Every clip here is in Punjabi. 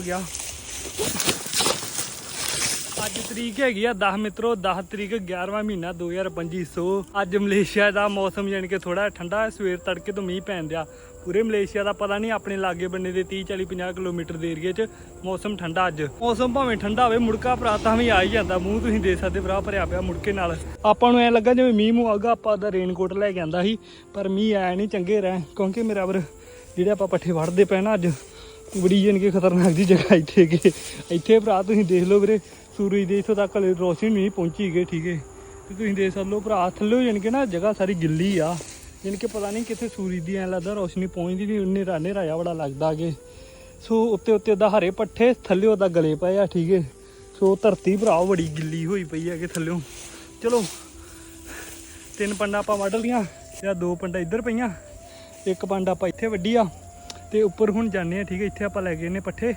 ਹੋ ਗਿਆ। ਅੱਜ ਤਰੀਕ ਹੈਗੀ ਆ 10 ਮਿੱਤਰੋ 10 ਤਰੀਕ 11ਵਾਂ ਮਹੀਨਾ 2025 ਸੋ ਅੱਜ ਮਲੇਸ਼ੀਆ ਦਾ ਮੌਸਮ ਜਾਣੀ ਕਿ ਥੋੜਾ ਠੰਡਾ ਹੈ, ਸਵੇਰ ਤੜਕੇ ਤੋਂ ਮੀਂਹ ਪੈਣ ਦਿਆ। ਪੂਰੇ ਮਲੇਸ਼ੀਆ ਦਾ ਪਤਾ ਨਹੀਂ ਆਪਣੇ ਲਾਗੇ ਬੰਨੇ ਦੇ 30 40 50 ਕਿਲੋਮੀਟਰ ਦੇ ਏਰੀਏ 'ਚ ਮੌਸਮ ਠੰਡਾ ਅੱਜ। ਮੌਸਮ ਭਾਵੇਂ ਠੰਡਾ ਹੋਵੇ, ਮੁੜਕਾ ਭਰਾ ਤਾਂ ਵੀ ਆ ਹੀ ਜਾਂਦਾ। ਮੂੰਹ ਤੁਸੀਂ ਦੇ ਸਕਦੇ ਭਰਾ, ਭਰਿਆ ਪਿਆ ਮੁੜਕੇ ਨਾਲ। ਆਪਾਂ ਨੂੰ ਐ ਲੱਗਾ ਜਿਵੇਂ ਮੀਂਹ ਮੂੰਹ ਆਗਾ ਆਪਾਂ ਦਾ ਰੇਨਕੋਟ ਲੈ ਕੇ ਆਂਦਾ ਸੀ, ਪਰ ਮੀਂਹ ਆਇਆ ਨਹੀਂ, ਚੰਗੇ ਰਹਿ ਕਿਉਂਕਿ ਮੇਰਾ ਵਰ, ਜਿਹੜੇ ਆਪਾਂ ਪੱਠੇ ਵੜਦੇ ਪਏ ਨਾ ਅੱਜ ਬੜੀ ਜਾਣੀ ਕਿ ਖਤਰਨਾਕ ਦੀ ਜਗ੍ਹਾ ਇੱਥੇ ਗਏ ਇੱਥੇ ਭਰਾ ਤੁਸੀਂ ਦੇਖ ਲਓ ਵੀਰੇ, ਸੂਰਜ ਦੇ ਇੱਥੋਂ ਤੱਕ ਰੋਸ਼ਨੀ ਨਹੀਂ ਪਹੁੰਚੀ ਗਈ ਠੀਕ ਹੈ। ਤੇ ਤੁਸੀਂ ਦੇਖ ਸਕਦੇ ਹੋ ਭਰਾ, ਥੱਲੇ ਜਾਣੀ ਕਿ ਨਾ ਜਗ੍ਹਾ ਸਾਰੀ ਗਿੱਲੀ ਆ। ਜਾਣੀ ਕਿ ਪਤਾ ਨਹੀਂ ਕਿੱਥੇ ਸੂਰਜ ਦੀ ਐ ਲੱਗਦਾ ਰੋਸ਼ਨੀ ਪਹੁੰਚਦੀ ਨਹੀਂ ਉਹਨੇ ਰਾਨੇ ਰਾਇਆ ਬੜਾ ਲੱਗਦਾ ਅਗੇ ਸੋ ਉੱਤੇ ਉੱਤੇ ਉਹਦਾ ਹਰੇ ਪੱਠੇ, ਥੱਲੇ ਉਹਦਾ ਗਲੇ ਪਏ ਆ, ਠੀਕ ਹੈ। ਸੋ ਧਰਤੀ ਭਰਾ ਬੜੀ ਗਿੱਲੀ ਹੋਈ ਪਈ ਹੈ ਕਿ ਥੱਲਿਓਂ ਚਲੋ, ਤਿੰਨ ਪੰਡਾ ਆਪਾਂ ਵੱਢ ਲੀਆਂ ਜਾਂ ਦੋ ਪੰਡਾ ਇੱਧਰ ਪਈਆਂ, ਇੱਕ ਪੰਡ ਆਪਾਂ ਇੱਥੇ ਵੱਢੀ ਆ। ਤੇ ਉੱਪਰ ਹੁਣ ਜਾਂਦੇ ਆ, ਠੀਕ ਹੈ, ਇੱਥੇ ਆਪਾਂ ਲੈ ਗਏ ਨੇ ਪੱਠੇ।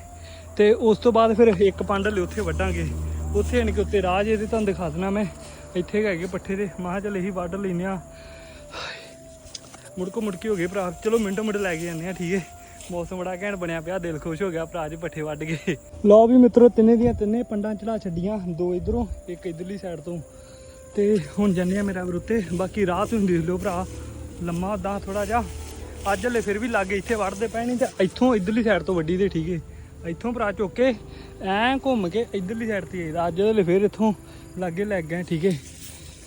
ਤੇ ਉਸ ਤੋਂ ਬਾਅਦ ਫਿਰ ਇੱਕ ਪੰਡ ਲਈ ਉੱਥੇ ਵੱਢਾਂਗੇ। ਉੱਥੇ ਯਾਨੀ ਕਿ ਉੱਤੇ ਰਾਹ ਜੇ ਤੇ ਤੁਹਾਨੂੰ ਦਿਖਾ ਦੇਣਾ ਮੈਂ। ਇੱਥੇ ਹੈਗੇ ਪੱਠੇ ਦੇ। ਮਾਹ ਚੱਲ ਇਹੀ ਵੱਢ ਲੈਨੇ ਆ ਮੁੜਕੋ ਮੁੜਕੀ ਹੋ ਗਏ ਭਰਾ। ਚਲੋ ਮਿੰਟੋ ਮਿੰਟ ਲੈ ਕੇ ਜਾਂਦੇ ਆ ਠੀਕ ਹੈ। ਮੌਸਮ ਬੜਾ ਘੈਂਟ ਬਣਿਆ ਪਿਆ, ਦਿਲ ਖੁਸ਼ ਹੋ ਗਿਆ ਭਰਾ ਜੀ ਪੱਠੇ ਵੱਢ ਗਏ ਲਓ ਵੀ ਮਿੱਤਰੋ, ਤਿੰਨੇ ਦੀਆਂ ਤਿੰਨੇ ਪੰਡਾਂ ਚੜਾ ਛੱਡੀਆਂ, ਦੋ ਇਧਰੋਂ, ਇੱਕ ਇਧਰਲੀ ਸਾਈਡ ਤੋਂ। ਤੇ ਹੁਣ ਜਾਂਦੇ ਆ ਮੇਰਾ ਵੀਰ ਉੱਤੇ ਬਾਕੀ ਰਾਹ ਤੁਸੀਂ ਦੇਖ ਲਿਓ ਭਰਾ। ਲੰਮਾ ਦਾ ਥੋੜਾ ਜਿਹਾ। ਅੱਜ ਹਲੇ ਫਿਰ ਵੀ ਲਾਗੇ ਇੱਥੇ ਵੜਦੇ ਪਏ ਨਹੀਂ ਤੇ ਇੱਥੋਂ ਇਧਰਲੀ ਸਾਈਡ ਤੋਂ ਵੱਡੀ ਦੇ ਠੀਕ ਹੈ ਇੱਥੋਂ ਭਰਾ ਚੁੱਕ ਕੇ ਐਂ ਘੁੰਮ ਕੇ ਇਧਰਲੀ ਸਾਈਡ ਤੇ ਆਈਦਾ। ਅੱਜ ਹਲੇ ਫਿਰ ਇੱਥੋਂ ਲਾਗੇ ਲੱਗ ਗਏ, ਠੀਕ ਹੈ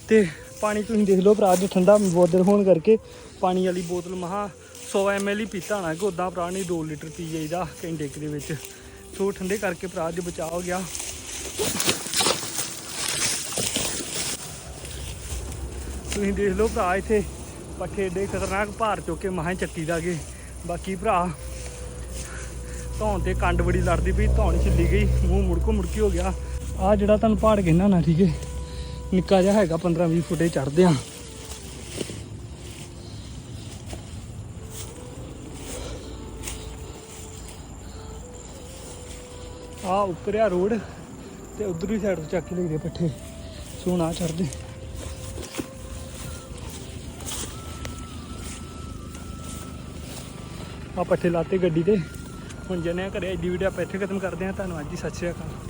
ਤੇ ਪਾਣੀ ਤੁਸੀਂ ਦੇਖ ਲਓ ਭਰਾ, ਅੱਜ ਠੰਡਾ ਬੋਤਲ ਹੋਣ ਕਰਕੇ ਪਾਣੀ ਵਾਲੀ ਬੋਤਲ ਮਹਾ 100 ml ਹੀ ਪੀਤਾ ਹੋਣਾ ਕਿ ਉਦਾਂ ਭਰਾ ਨਹੀਂ 2 ਲੀਟਰ ਪੀ ਜਾਈਦਾ ਘੰਟੇ ਕੁ ਦੇ ਵਿੱਚ। ਸੋ ਠੰਡੇ ਕਰਕੇ ਭਰਾ ਅੱਜ ਬਚਾਅ ਹੋ ਗਿਆ। ਤੁਸੀਂ ਦੇਖ ਲਓ ਭਰਾ, ਇੱਥੇ ਪੱਠੇ ਏਡੇ ਖਤਰਨਾਕ ਭਾਰ ਚੁੱਕ ਕੇ ਮਹਾਂ ਚੱਕੀ ਗਏ ਬਾਕੀ ਭਰਾ, ਧੌਣ ਤੇ ਕੰਡ ਬੜੀ ਲੜਦੀ ਪਈ, ਧੌਣ ਛਿੱਲੀ ਗਈ, ਮੂੰਹ ਮੁੜਕੋ ਮੁੜਕੀ ਹੋ ਗਿਆ। ਆ ਜਿਹੜਾ ਤੁਹਾਨੂੰ ਪਹਾੜ ਕਹਿੰਦਾ ਨਾ, ਠੀਕ ਹੈ ਨਿੱਕਾ ਜਿਹਾ ਹੈਗਾ 15 20 ਫੁੱਟੇ ਚੜਦੇ ਆ। ਆ ਉੱਪਰ ਰੋਡ, ਤੇ ਉਧਰਲੀ ਸਾਈਡ ਤੋਂ ਚੱਕ ਕੇ ਲਈਦੇ ਪੱਠੇ। ਸੋਨਾ ਚੜਦੇ ਆ ਪੱਠੇ ਲਾਤੇ ਗੱਡੀ ਤੇ। ਹੁਣ ਜਨੇ ਘਰੇ, ਐਡੀ ਵੀਡੀਓ ਆਪਾਂ ਇੱਥੇ ਖਤਮ ਕਰਦੇ ਹਾਂ। ਧੰਨਵਾਦ ਜੀ, ਸਤਿ ਸ਼੍ਰੀ ਅਕਾਲ।